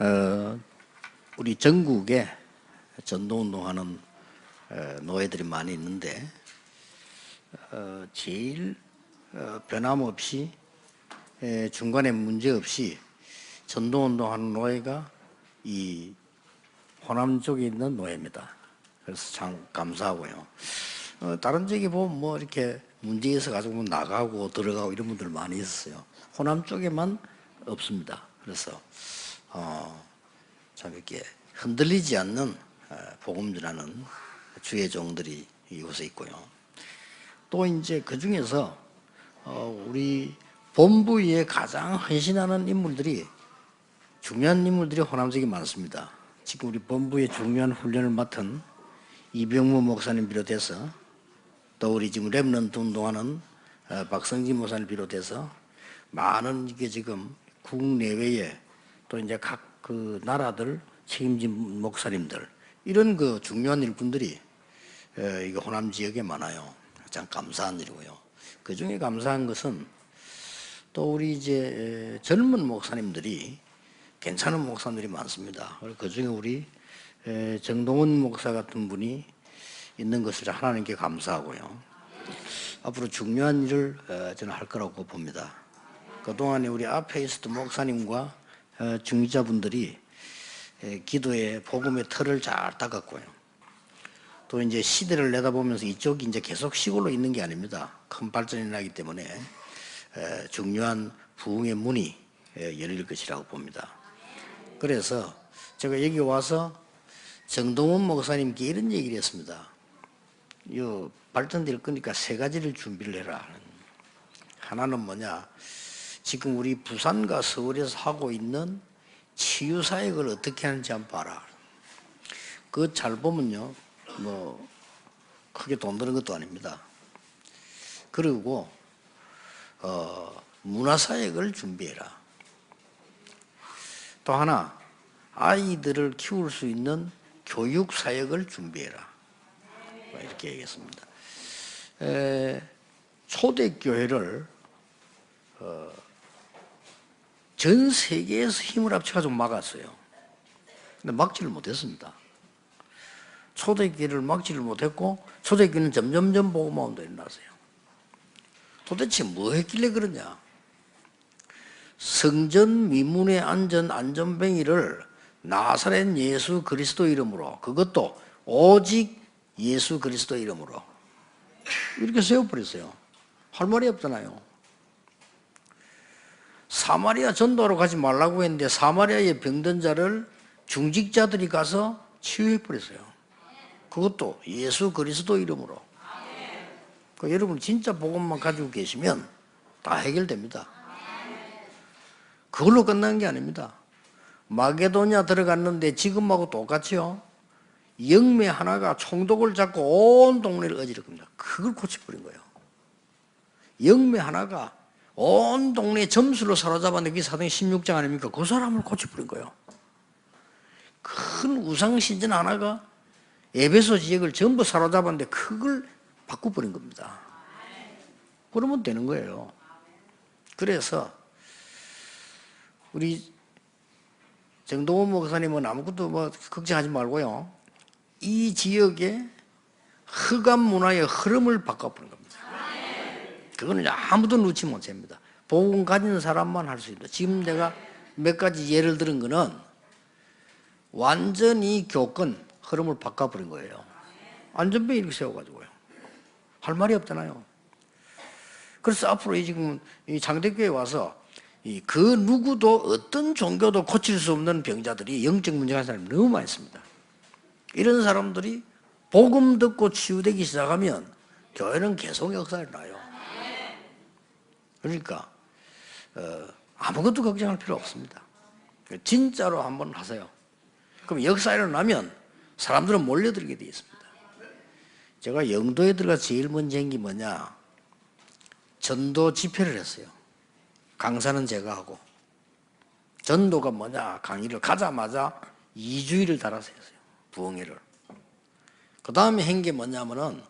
어, 우리 전국에 전도운동하는 어, 노예들이 많이 있는데 어, 제일 어, 변함없이 에, 중간에 문제 없이 전도운동하는 노예가 이 호남 쪽에 있는 노예입니다. 그래서 참 감사하고요. 어, 다른 지역에 보면 뭐 이렇게 문제 있어 가지고 뭐 나가고 들어가고 이런 분들 많이 있었어요. 호남 쪽에만 없습니다. 그래서 어, 참 이렇게 흔들리지 않는 어, 복음 전하는 주의 종들이 이곳에 있고요. 또 이제 그 중에서 어, 우리 본부에 가장 헌신하는 인물들이 중요한 인물들이 호남적이 많습니다. 지금 우리 본부의 중요한 훈련을 맡은 이병무 목사님 비롯해서 또 우리 지금 랩런트 운동하는 어, 박성진 목사님 비롯해서 많은 이게 지금 국내외에 또 이제 각 그 나라들 책임진 목사님들 이런 그 중요한 일꾼들이 어, 이거 호남 지역에 많아요. 참 감사한 일이고요. 그 중에 감사한 것은 또 우리 이제 젊은 목사님들이 괜찮은 목사님들이 많습니다. 그 중에 우리 정동원 목사 같은 분이 있는 것을 하나님께 감사하고요. 앞으로 중요한 일을 어, 저는 할 거라고 봅니다. 그동안에 우리 앞에 있었던 목사님과 어, 중위자분들이 기도의 복음의 틀을 잘 닦았고요. 또 이제 시대를 내다보면서 이쪽이 이제 계속 시골로 있는 게 아닙니다. 큰 발전이 나기 때문에 중요한 부흥의 문이 열릴 것이라고 봅니다. 그래서 제가 여기 와서 정동원 목사님께 이런 얘기를 했습니다. 이 발전될 거니까 세 가지를 준비를 해라. 하나는 뭐냐? 지금 우리 부산과 서울에서 하고 있는 치유 사역을 어떻게 하는지 한번 봐라. 그거 잘 보면요, 뭐 크게 돈 드는 것도 아닙니다. 그리고 어, 문화 사역을 준비해라. 또 하나 아이들을 키울 수 있는 교육 사역을 준비해라. 뭐 이렇게 얘기했습니다. 에, 초대교회를 어, 전 세계에서 힘을 합쳐가지고 막았어요. 근데 막지를 못했습니다. 초대교회를 막지를 못했고 초대교회는 점점점 운동이 일어났어요. 도대체 뭐 했길래 그러냐? 성전 미문에 앉은 안전뱅이를 나사렛 예수 그리스도 이름으로 그것도 오직 예수 그리스도 이름으로 이렇게 세워버렸어요. 할 말이 없잖아요. 사마리아 전도로 가지 말라고 했는데 사마리아의 병든 자를 중직자들이 가서 치유해 버렸어요. 그것도 예수 그리스도 이름으로. 그 여러분 진짜 복음만 가지고 계시면 다 해결됩니다. 그걸로 끝난 게 아닙니다. 마게도냐 들어갔는데 지금하고 똑같이요. 영매 하나가 총독을 잡고 온 동네를 어지를 겁니다. 그걸 고쳐버린 거예요. 영매 하나가 온 동네 점수로 그게 사도행 16장 아닙니까? 그 사람을 고쳐버린 거예요. 큰 우상신전 하나가 에베소 지역을 전부 사로잡았는데 그걸 바꿔버린 겁니다. 그러면 되는 거예요. 그래서 우리 정동원 목사님은 아무것도 뭐 걱정하지 말고요. 이 지역의 흑암 문화의 흐름을 바꿔보는 겁니다. 그거는 아무도 놓지 못합니다. 복음 가진 사람만 할 수 있다. 지금 내가 몇 가지 예를 들은 거는 완전히 교권 흐름을 바꿔버린 거예요. 안전벨 이렇게 세워가지고요. 할 말이 없잖아요. 그래서 앞으로 지금 이 장대교에 와서 그 누구도 어떤 종교도 고칠 수 없는 병자들이 영적 문제가 사람이 너무 많습니다. 이런 사람들이 복음 듣고 치유되기 시작하면 교회는 계속 역사를 나요. 그러니까 어, 아무것도 걱정할 필요 없습니다. 진짜로 한번 하세요. 그럼 역사 일어나면 사람들은 몰려들게 되어 있습니다. 제가 영도에 들어가 제일 먼저 한게 뭐냐? 전도 집회를 했어요. 강사는 제가 하고 전도가 뭐냐 강의를 가자마자 2주일을 달아서 했어요. 부흥회를. 그 다음에 한 게 뭐냐면은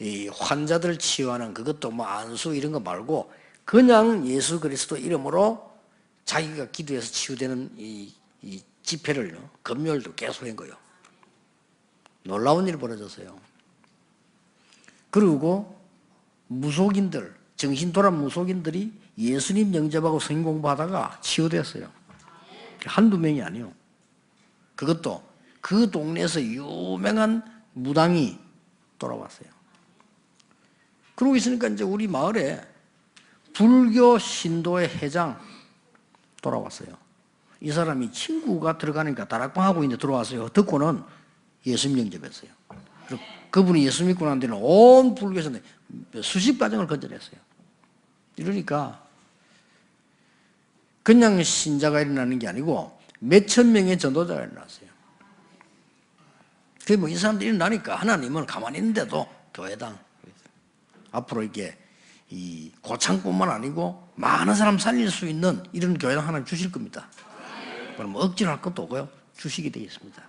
이 환자들 치유하는 그것도 뭐 안수 이런 거 말고 그냥 예수 그리스도 이름으로 자기가 기도해서 치유되는 이, 이 집회를 금요일도 계속 한 거예요. 놀라운 일이 벌어졌어요. 그리고 무속인들, 정신 돌아 무속인들이 예수님 영접하고 성경 공부하다가 치유됐어요. 한두 명이 아니요. 그것도 그 동네에서 유명한 무당이 돌아왔어요. 그러고 있으니까 이제 우리 마을에 불교 신도의 회장 돌아왔어요. 이 사람이 친구가 들어가니까 다락방 하고 있는데 들어왔어요. 듣고는 예수님 영접했어요. 그분이 예수 믿고 난 뒤는 온 불교에서 수십 가정을 건져냈어요. 이러니까 그냥 신자가 일어나는 게 아니고 몇 천 명의 전도자가 일어났어요. 그게 뭐이 사람들이 일어나니까 하나님은 가만히 있는데도 교회당 앞으로 이게 이 고창뿐만 아니고 많은 사람 살릴 수 있는 이런 교회당 하나님 주실 겁니다. 그럼 뭐 억지로 할 것도 없고요. 주시게 되겠습니다.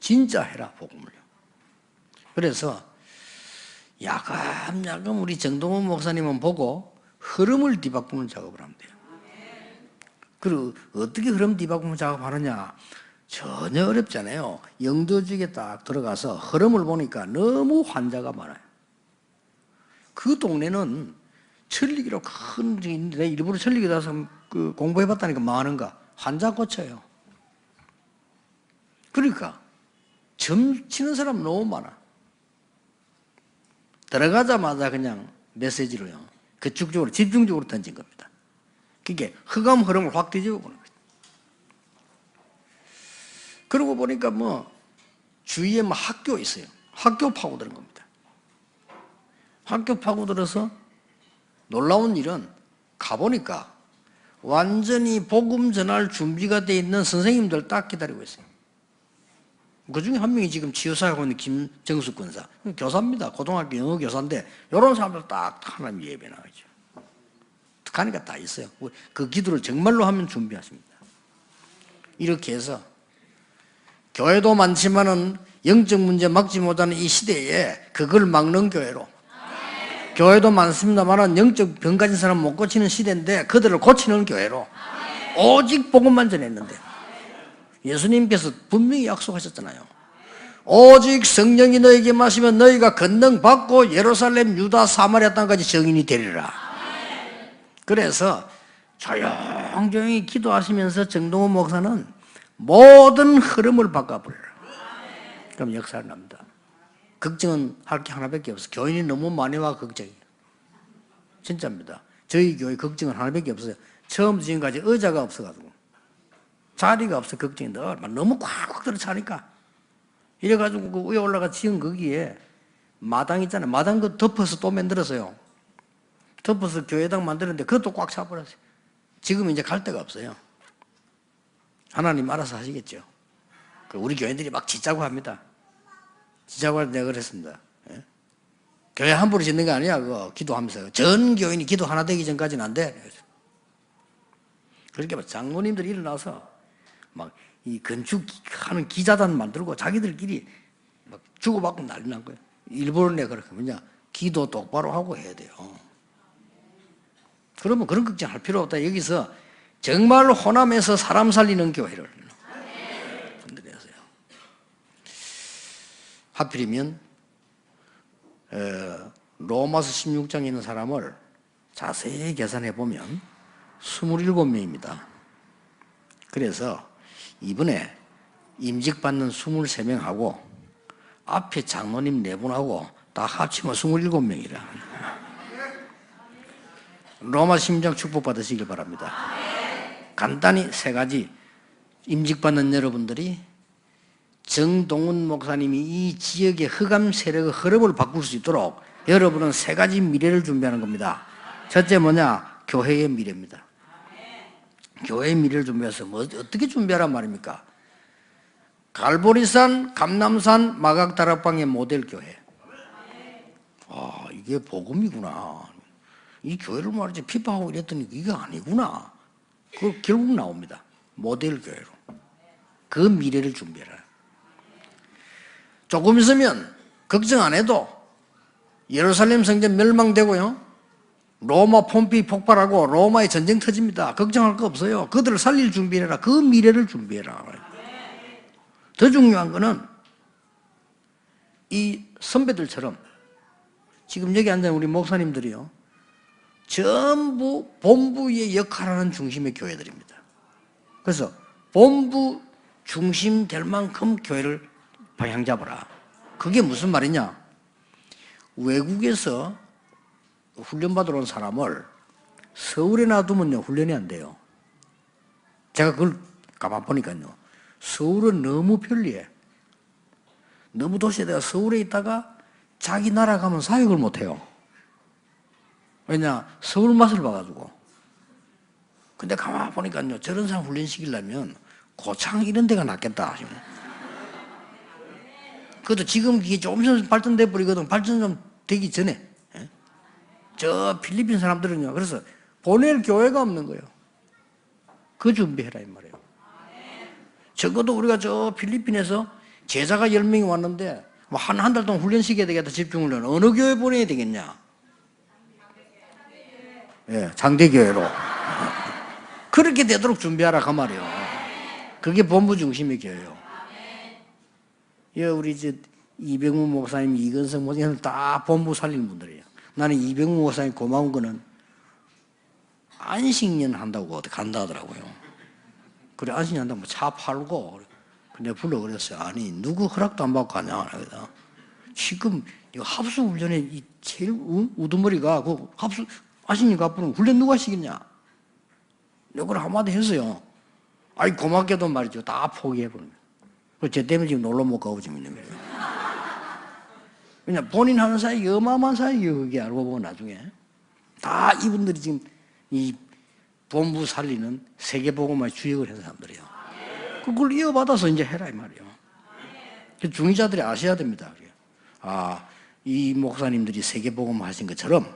진짜 해라 복음을요. 그래서 야금야금 우리 정동원 목사님은 보고 흐름을 뒤바꾸는 작업을 하면 돼요. 그리고 어떻게 흐름 뒤바꾸는 작업하느냐? 전혀 어렵잖아요. 영도직에 딱 들어가서 흐름을 보니까 너무 환자가 많아요. 그 동네는 천리기로 큰 데인데 일부러 천리기 가서 그 공부해봤다니까 많은가 환자 고쳐요. 그러니까 점 치는 사람 너무 많아. 들어가자마자 그냥 메시지로요. 그쪽적으로 집중적으로 던진 겁니다. 그게 흑암 흐름을 확 뒤집어 보는 거죠. 그러고 보니까 뭐 주위에 뭐 학교 있어요. 학교 파고드는 겁니다. 학교 파고들어서 놀라운 일은 가보니까 완전히 복음 전할 준비가 돼 있는 선생님들 딱 기다리고 있어요. 그 중에 한 명이 지금 치유사하고 있는 김정수 군사. 교사입니다. 고등학교 영어 교사인데, 이런 사람들 딱 하나님 예배 나가죠. 가니까 다 있어요. 그 기도를 정말로 하면 준비하십니다. 이렇게 해서, 교회도 많지만은 영적 문제 막지 못하는 이 시대에 그걸 막는 교회로. 교회도 많습니다만은 영적 병 가진 사람 못 고치는 시대인데 그들을 고치는 교회로. 오직 복음만 전했는데. 예수님께서 분명히 약속하셨잖아요. 오직 성령이 너에게 마시면 너희가 권능 받고 예루살렘, 유다, 사마리아 땅까지 정인이 되리라. 그래서 조용조용히 기도하시면서 정동원 목사는 모든 흐름을 바꿔버려라. 그럼 역사를 납니다. 걱정은 할 게 하나밖에 없어. 교인이 너무 많이 와 걱정이에요. 진짜입니다. 저희 교회 걱정은 하나밖에 없어요. 처음 지금까지 의자가 없어가지고. 자리가 없어 걱정이 너무 꽉꽉 들어 차니까 이래가지고 그 위에 올라가 지은 거기에 마당 있잖아요 마당 그 덮어서 또 만들었어요 덮어서 교회당 만드는데 그것도 꽉 차버렸어요 지금 이제 갈 데가 없어요 하나님 알아서 하시겠죠 그 우리 교회들이 막 짓자고 합니다 때 내가 그랬습니다 예? 교회 함부로 짓는 게 아니야 그거 기도하면서 전 교인이 기도 하나 되기 전까지는 안 돼 그렇게 장로님들이 일어나서 막 이 건축하는 기자단 만들고 자기들끼리 막 주고받고 난리 난 거예요. 일부러 내가 그렇게 뭐냐 기도 똑바로 하고 해야 돼요. 그러면 그런 걱정 할 필요 없다. 여기서 정말 호남에서 사람 살리는 교회를 만들어서요. 하필이면 어, 로마서 16장에 있는 사람을 자세히 계산해 보면 27명입니다. 그래서 이번에 임직받는 23명하고 앞에 장로님 4분하고 다 합치면 27명이라. 로마 심장 축복받으시길 바랍니다. 간단히 세 가지 임직받는 여러분들이 정동훈 목사님이 이 지역의 흑암 세력의 흐름을 바꿀 수 있도록 여러분은 세 가지 미래를 준비하는 겁니다. 첫째 뭐냐? 교회의 미래입니다. 교회의 미래를 준비해서 뭐 어떻게 준비하란 말입니까? 갈보리산, 감남산, 마각다락방의 모델 교회. 아 이게 복음이구나. 이 교회를 말이지 피파하고 이랬더니 이게 아니구나. 그 결국 나옵니다. 모델 교회로. 그 미래를 준비해라. 조금 있으면 걱정 안 해도 예루살렘 성전 멸망되고요. 로마 폼피 폭발하고 로마의 전쟁 터집니다. 걱정할 거 없어요. 그들을 살릴 준비해라. 그 미래를 준비해라. 더 중요한 거는 이 선배들처럼 지금 여기 앉은 우리 목사님들이요. 전부 본부의 역할하는 중심의 교회들입니다. 그래서 본부 중심 될 만큼 교회를 방향 잡아라. 그게 무슨 말이냐? 외국에서 훈련받으러 온 사람을 서울에 놔두면요, 훈련이 안 돼요. 제가 그걸 가만 보니까요. 서울은 너무 편리해. 너무 도시에다가 서울에 있다가 자기 나라 가면 사역을 못 해요. 왜냐? 서울 맛을 봐가지고. 근데 가만 보니까요, 저런 사람 훈련시키려면 고창 이런 데가 낫겠다. 지금. 그것도 지금 이게 조금씩 발전돼 버리거든. 발전 좀 되기 전에. 예? 저 필리핀 사람들은요. 그래서 보낼 교회가 없는 거예요. 그 준비해라 이 말이에요. 적어도 우리가 저 필리핀에서 제자가 10명이 왔는데 뭐 한 한 달 동안 훈련시켜야 되겠다 집중훈련 어느 교회 보내야 되겠냐? 예, 장대교회로 그렇게 되도록 준비하라 그 말이에요. 그게 본부 중심의 교회요. 예, 우리 이제 이병무 목사님, 이건성 목사님 다 본부 살리는 분들이에요. 나는 이병무 목사님 고마운 거는 안식년 한다고 간다 하더라고요. 그래 안식년 한다고 뭐차 팔고 근데 불러 그랬어요. 아니 누구 허락도 안 받고 가냐. 지금 이 합수 훈련에 이 제일 우- 우두머리가 그 합수 안식년 갚으면 훈련 누가 하시겠냐? 이걸 한마디 했어요. 아이 고맙게도 말이죠. 다 포기해버린 제 때문에 지금 놀러 못 가고 지금 있는 거예요. 그냥 본인 하는 사이 어마어마한 사이예요. 그게 알고 보면 나중에. 다 이분들이 지금 이 본부 살리는 세계보고만 주역을 한 사람들이에요. 그걸 이어받아서 이제 해라 이 말이에요. 그 중위자들이 아셔야 됩니다. 아, 이 목사님들이 세계보고만 하신 것처럼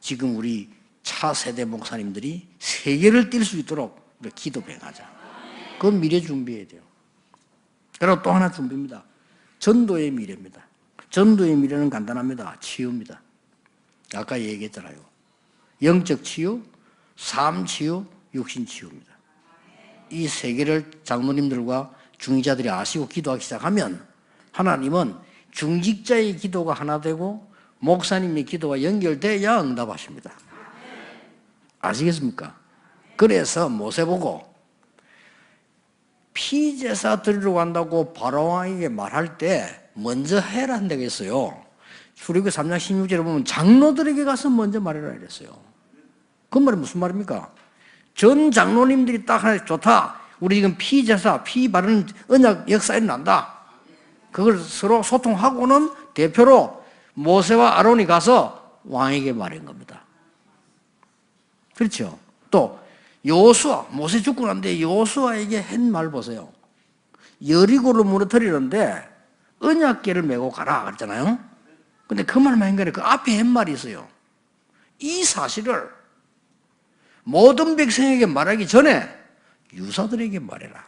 지금 우리 차세대 목사님들이 세계를 뛸 수 있도록 기도 배하자. 그건 미래 준비해야 돼요. 그리고 또 하나 준비입니다. 전도의 미래입니다. 전도의 미래는 간단합니다. 치유입니다. 아까 얘기했잖아요. 영적 치유, 삶 치유, 육신 치유입니다. 이 세 개를 장로님들과 중위자들이 아시고 기도하기 시작하면 하나님은 중직자의 기도가 하나 되고 목사님의 기도와 연결돼야 응답하십니다. 아시겠습니까? 그래서 모세 보고 피제사 드리러 간다고 바로왕에게 말할 때 먼저 해라 한 데가 있어요. 출애굽기 3장 16절에 보면 장로들에게 가서 먼저 말해라 이랬어요. 그 말이 무슨 말입니까? 전 장로님들이 딱 하나 좋다. 우리 지금 피제사, 피 바르는 언약 역사 일어난다. 그걸 서로 소통하고는 대표로 모세와 아론이 가서 왕에게 말한 겁니다. 그렇죠? 또 여호수아 모세 죽고 난데 여호수아에게 한 말 보세요. 여리고를 무너뜨리는데 언약궤를 메고 가라 그랬잖아요. 근데 그 말만 한 거는 그 앞에 한 말이 있어요. 이 사실을 모든 백성에게 말하기 전에 유사들에게 말해라.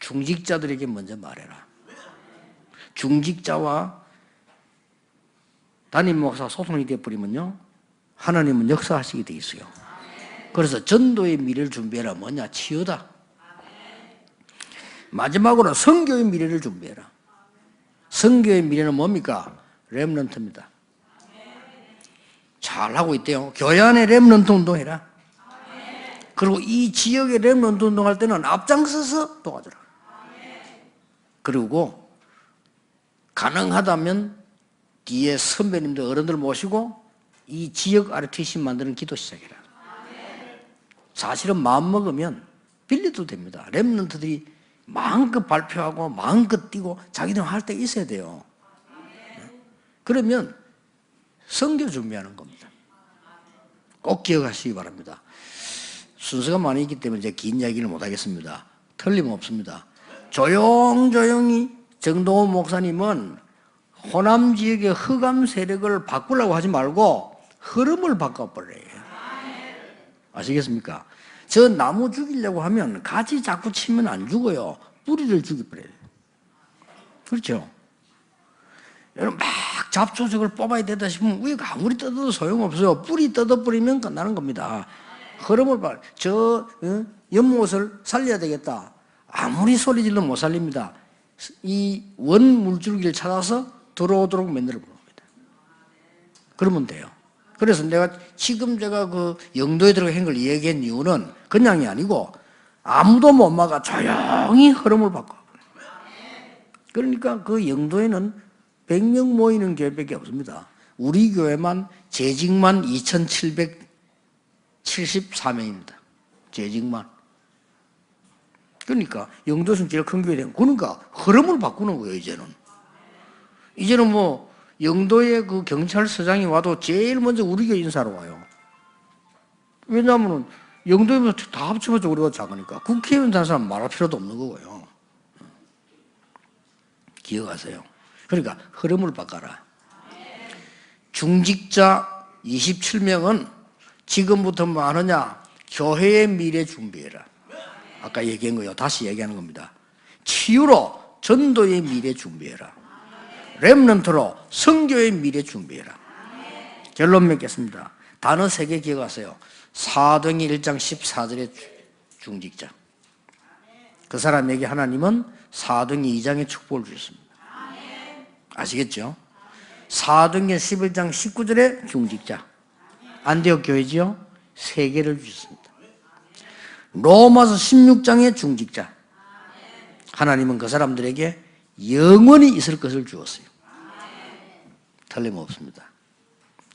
중직자들에게 먼저 말해라. 중직자와 담임 목사 소통이 되어버리면요. 하나님은 역사하시게 돼 있어요. 그래서 전도의 미래를 준비해라. 뭐냐? 치유다. 마지막으로 성교의 미래를 준비해라. 성교의 미래는 뭡니까? 렘넌트입니다. 잘하고 있대요. 교회 안에 렘넌트 운동해라. 그리고 이 지역의 렘넌트 운동할 때는 앞장서서 도와줘라. 그리고 가능하다면 뒤에 선배님들 어른들 모시고 이 지역 RTC 만드는 기도 시작해라. 사실은 마음 먹으면 빌려도 됩니다. 렘넌트들이 마음껏 발표하고 마음껏 뛰고 자기들 할 때 있어야 돼요. 그러면 성교 준비하는 겁니다. 꼭 기억하시기 바랍니다. 순서가 많이 있기 때문에 제가 긴 이야기를 못 하겠습니다. 틀림없습니다. 조용조용히 정동원 목사님은 호남 지역의 흑암 세력을 바꾸려고 하지 말고 흐름을 바꿔버려요. 아시겠습니까? 저 나무 죽이려고 하면 가지 자꾸 치면 안 죽어요. 뿌리를 죽여버려요. 그렇죠? 여러분 막막 잡초적을 뽑아야 되다 싶으면 위가 아무리 뜯어도 소용없어요. 뿌리 뜯어버리면 끝나는 겁니다. 흐름을 봐. 저 어? 연못을 살려야 되겠다. 아무리 소리 질러 못 살립니다. 이 원 물줄기를 찾아서 들어오도록 만들어 겁니다. 그러면 돼요. 그래서 내가 지금 제가 그 영도에 들어가 한걸 얘기한 이유는 그냥이 아니고 아무도 못 막아 조용히 흐름을 바꿔. 그러니까 그 영도에는 100명 모이는 교회밖에 없습니다. 우리 교회만 재직만 2,774명입니다. 재직만. 그러니까 영도에서는 제일 큰 교회 된 그러니까 흐름을 바꾸는 거예요, 이제는. 이제는 뭐 영도에 그 경찰서장이 와도 제일 먼저 우리 교회 인사로 와요. 왜냐하면 영도에 다 합쳐봤자 우리가 작으니까 국회의원 단 사람 말할 필요도 없는 거고요. 기억하세요. 그러니까 흐름을 바꿔라. 중직자 27명은 지금부터 뭐 하느냐? 교회의 미래 준비해라. 아까 얘기한 거요. 다시 얘기하는 겁니다. 치유로 전도의 미래 준비해라. 렘넌트로 성교의 미래 준비해라. 결론 맺겠습니다. 단어 세개 기억하세요. 사도행전 1장 14절의 중직자. 그 사람에게 하나님은 사도행전 2장의 축복을 주셨습니다. 아시겠죠? 사도행전 11장 19절의 중직자. 안디옥 교회지요? 세 개를 주셨습니다. 로마서 16장의 중직자. 하나님은 그 사람들에게 영원히 있을 것을 주었어요. 틀림없습니다.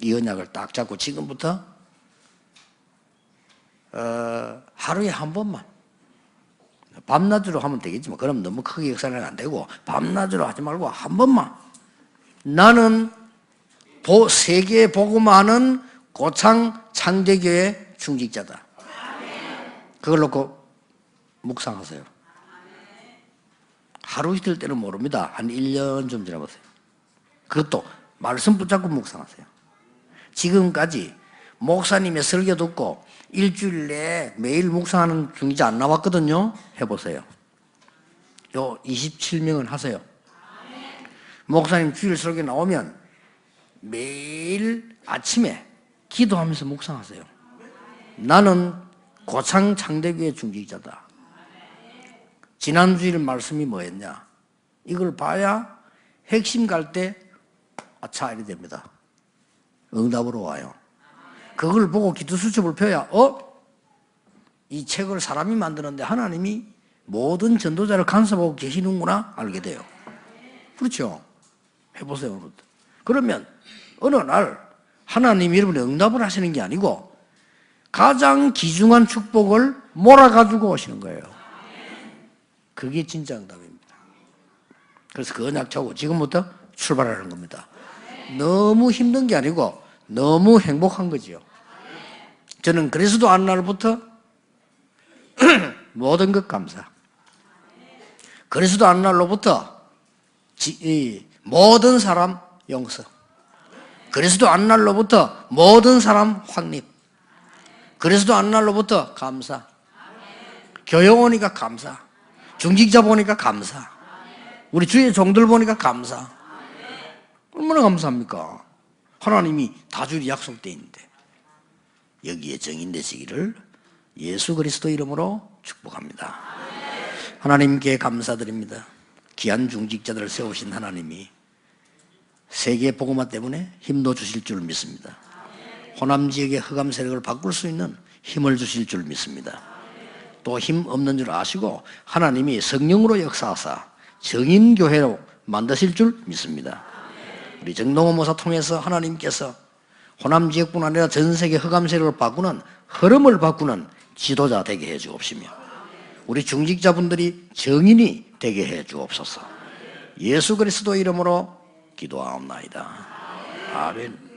이 언약을 딱 잡고 지금부터 어, 하루에 한 번만 밤낮으로 하면 되겠지만 그럼 너무 크게 역사는 안 되고 밤낮으로 하지 말고 한 번만 나는 보, 세계 복음하는 고창 창대교회 중직자다. 그걸 놓고 묵상하세요. 하루 이틀 때는 모릅니다. 한 1년 좀 지나보세요. 그것도 말씀 붙잡고 묵상하세요. 지금까지 목사님의 설교 듣고 일주일 내에 매일 묵상하는 중이자 안 나왔거든요. 해보세요. 요 27명은 하세요. 목사님 주일 설교 나오면 매일 아침에 기도하면서 묵상하세요. 나는 고창 창대교회 중직자다. 지난 주일 말씀이 뭐였냐? 이걸 봐야 핵심 갈 때 아차 이래 됩니다. 응답으로 와요. 그걸 보고 기도 수첩을 펴야 어? 이 책을 사람이 만드는데 하나님이 모든 전도자를 간섭하고 계시는구나 알게 돼요. 그렇죠? 해보세요. 그러면 어느 날 하나님이 여러분의 응답을 하시는 게 아니고 가장 귀중한 축복을 몰아가지고 오시는 거예요. 그게 진짜 응답입니다. 그래서 그 언약 차고 지금부터 출발하는 겁니다. 너무 힘든 게 아니고 너무 행복한 거지요. 저는 그리스도 안 날부터 모든 것 감사. 그리스도 안 날로부터 지, 이, 모든 사람 용서. 그리스도 안 날로부터 모든 사람 확립. 그리스도 안 날로부터 감사. 교영 오니까 감사. 중직자 보니까 감사. 우리 주의 종들 보니까 감사. 얼마나 감사합니까? 하나님이 다줄이 약속돼 있는데 여기에 정인되시기를 예수 그리스도 이름으로 축복합니다. 하나님께 감사드립니다. 귀한 중직자들을 세우신 하나님이 세계 복음화 때문에 힘도 주실 줄 믿습니다. 호남 지역의 흑암 세력을 바꿀 수 있는 힘을 주실 줄 믿습니다. 또 힘 없는 줄 아시고 하나님이 성령으로 역사하사 정인 교회로 만드실 줄 믿습니다. 우리 정동호 모사 통해서 하나님께서 호남 지역뿐 아니라 전 세계 흑암 세력을 바꾸는 흐름을 바꾸는 지도자 되게 해 주옵시며 우리 중직자분들이 정인이 되게 해 주옵소서. 예수 그리스도 이름으로 기도하옵나이다. 아멘.